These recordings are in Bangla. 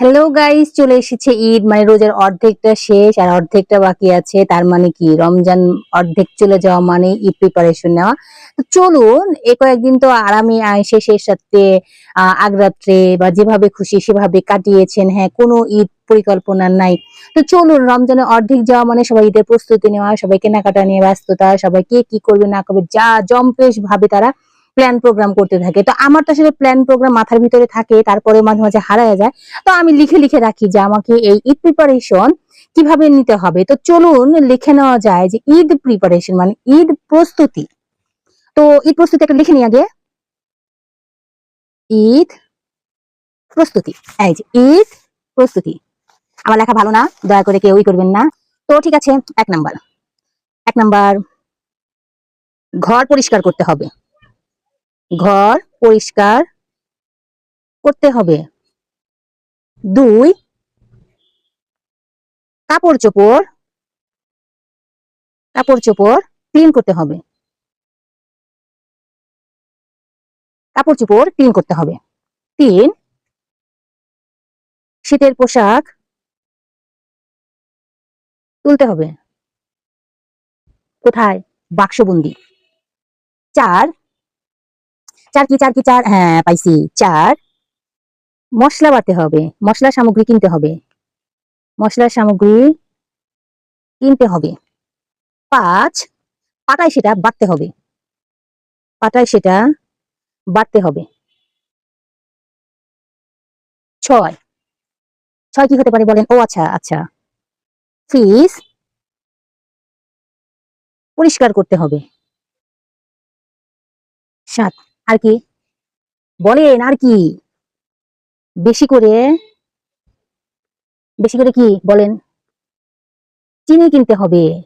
হ্যালো গাইস চলে এসেছে ঈদ। মানে রোজার অর্ধেকটা শেষ আর অর্ধেকটা বাকি আছে। তার মানে কি? রমজান অর্ধেক চলে যাওয়া মানে ঈদ প্রিপারেশন নেওয়া। তো চলুন, এ কয়েকদিন তো আরামে আয়সে শেষ রাত্রে আগরাত্রে বা যেভাবে খুশি সেভাবে কাটিয়েছেন। হ্যাঁ কোনো ঈদ পরিকল্পনা নাই। তো চলুন রমজানের অর্ধেক যাওয়া মানে সবাই ঈদের প্রস্তুতি নেওয়া, সবাই কেনাকাটা নিয়ে ব্যস্ততা, সবাই কে কি করবে না করবে, যা জম্পেশ ভাবে তারা প্ল্যান প্রোগ্রাম করতে থাকে। তো আমার তো আসলে প্ল্যান প্রোগ্রাম মাথার ভিতরে থাকে, তারপরে মাঝে মাঝে হারায় যায়। তো আমি লিখে লিখে রাখি যে আমাকে এই ঈদ প্রিপারেশন কীভাবে নিতে হবে। তো চলুন লিখে নেওয়া যায় যে ঈদ প্রিপারেশন মানে ঈদ প্রস্তুতি। তো ঈদ প্রস্তুতি একটা লিখে নিই আগে। ঈদ প্রস্তুতি। এই যে ঈদ প্রস্তুতি। আমার লেখা ভালো না, দয়া করে কেউই করবেন না। তো ঠিক আছে, এক নাম্বার। এক নাম্বার, ঘর পরিষ্কার করতে হবে। ঘর পরিষ্কার করতে হবে। দুই, কাপড় চোপড় কাপড় চোপড় ক্লিন করতে হবে। কাপড় চোপড় ক্লিন করতে হবে। তিন, শীতের পোশাক তুলতে হবে। কোথায়? বাক্সবন্দি। চার চার কি চার কি, চার? হ্যাঁ পাইছি। চার। মশলা বাড়তে হবে। মশলা সামগ্রী কিনতে হবে। মশলার সামগ্রী কিনতে হবে। পাঁচ পাটায় সেটা বাড়তে হবে। পাটায় সেটা বাড়তে হবে। ছয়। ছয় কি হতে পারে বলেন? ও আচ্ছা আচ্ছা। ফ্রিজ পরিষ্কার করতে হবে। সাত। আর কি? বলেন আর কি? বেশি করে বেশি করে কি বলেন? চিনি কিনতে হবে।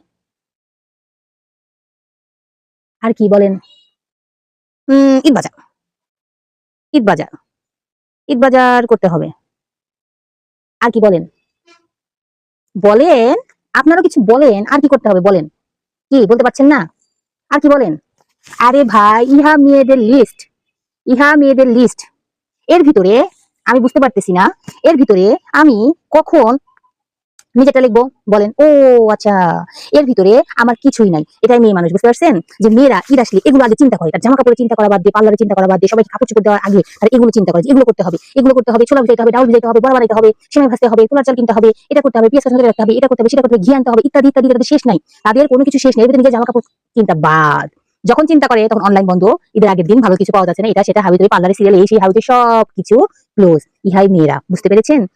আর কি বলেন? উম, ঈদ বাজার। ঈদ বাজার। ঈদ বাজার করতে হবে। আর কি বলেন? বলেন আপনারা কিছু বলেন, আর কি করতে হবে বলেন? কি, বলতে পারছেন না? আর কি বলেন? আরে ভাই, ইহা মেয়েদের লিস্ট ইহা মেয়েদের লিস্ট এর ভিতরে আমি বুঝতে পারতেছি না, এর ভিতরে আমি কখন নিজেটা লিখব বলেন? ও আচ্ছা। এর ভিতরে আমার কিছুই নাই। এটাই মেয়ে মানুষ, বুঝতে পারছেন? যে মেয়েরা ঈদ আসলে এগুলো আগে চিন্তা করে, তার জামা কাপড়ে চিন্তা করা বাদ দিয়ে, পার্লারে চিন্তা করা বাদ দিয়ে, সবাইকে কাপড় চোপড় দেওয়ার আগে তার এগুলো চিন্তা করে এগুলো করতে হবে, এগুলো করতে হবে, ছোলা ভিজাইতে হবে, ডাউল ভিজাইতে হবে, বড় বানাইতে হবে, সেমাই ভাজতে হবে, তুলার চাল কিনতে হবে, এটা করতে হবে, পেঁয়াজ কাঁচা রাখতে হবে, এটা করতে হবে, সেটা করতে হবে, ঘি আনতে হবে, ইত্যাদি ইত্যাদি তাদের শেষ নাই। তাদের কোনো কিছু শেষ নেই নিজের জামা কাপড় চিন্তা বাদ। যখন চিন্তা করে, তখন অনলাইন বন্ধ, ঈদের আগের দিন ভালো কিছু পাওয়া যাচ্ছে না, এটা সেটা হাবিতে পার্লারে সিরিয়াল এই সেই হাবিতে সব কিছু ক্লোজ ইহাই মেয়েরা, বুঝতে পেরেছেন?